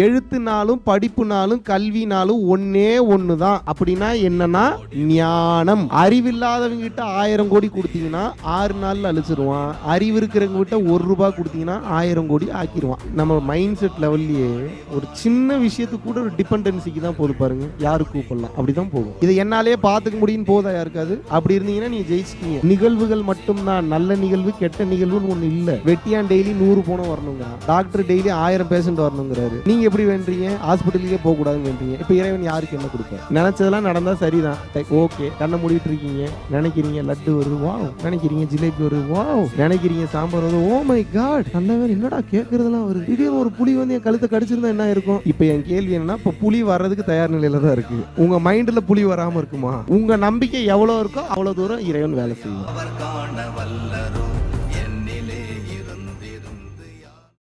எழுத்துனாலும் படிப்புனாலும் கல்வினாலும் ஒன்னே தான் அப்படின்னா என்னன்னா ஞானம். அறிவில்லாதவங்க கிட்ட ஆயிரம் கோடி கொடுத்தீங்கன்னா ஆறு நாள்ல அழிச்சிருவான். அறிவு இருக்கிறவங்க கிட்ட ஒரு ரூபாய் கொடுத்தீங்கன்னா ஆயிரம் கோடி ஆக்கிடுவான் நம்ம மைண்ட் செட் லெவல்லையே ஒரு சின்ன விஷயத்துக்கு கூட ஒரு டிபெண்டன்சிக்கு தான் போது பாருங்க. யாரு கூப்பிடலாம்? அப்படிதான் போகும். இது என்னாலே பார்த்துக்க முடியும் போதா யாருக்காது அப்படி இருந்தீங்கன்னா நீ ஜெயிச்சிட்டீங்க. நிகழ்வுகள் மட்டும்தான். நல்ல நிகழ்வு கெட்ட நிகழ்வுன்னு ஒன்று இல்ல. வெட்டியான் டெய்லி நூறு போன வரணுங்க டாக்டர் டெய்லி ஆயிரம் பேஷண்ட் வரணுங்கிறாரு. நீங்க எப்படி வேண்டீங்க ஹாஸ்பிட்டலுக்கே போக கூடாதுன்னு வேண்டீங்க இப்ப இறைவன் யாருக்கு என்ன கொடுப்பேன் நினைச்சதெல்லாம் நடந்தா சரிதான். ஓகே. கண்ணை மூடிட்டு இருக்கீங்க. நினைக்கிறீங்க லட்டு வருது. வாவ். நினைக்கிறீங்க ஜிலேபி வருது. வாவ். நினைக்கிறீங்க சாம்பார் வருது. ஓ மை காட் நல்லவன் என்னடா கேட்கறதெல்லாம் வருது. திடீர்னு ஒரு புலி வந்து என் கழுத்தை கடிச்சிருந்தா என்ன இருக்கும்? இப்போ என் கேள்வி என்னன்னா இப்போ புலி வர்றதுக்கு தயார் நிலையில தான் இருக்கு. உங்க மைண்ட்ல புலி வராம இருக்குமா? உங்க நம்பிக்கை எவ்வளவு இருக்கோ அவ்வளவு தூரம் இறைவன் வேலை செய்யும். அவர் காண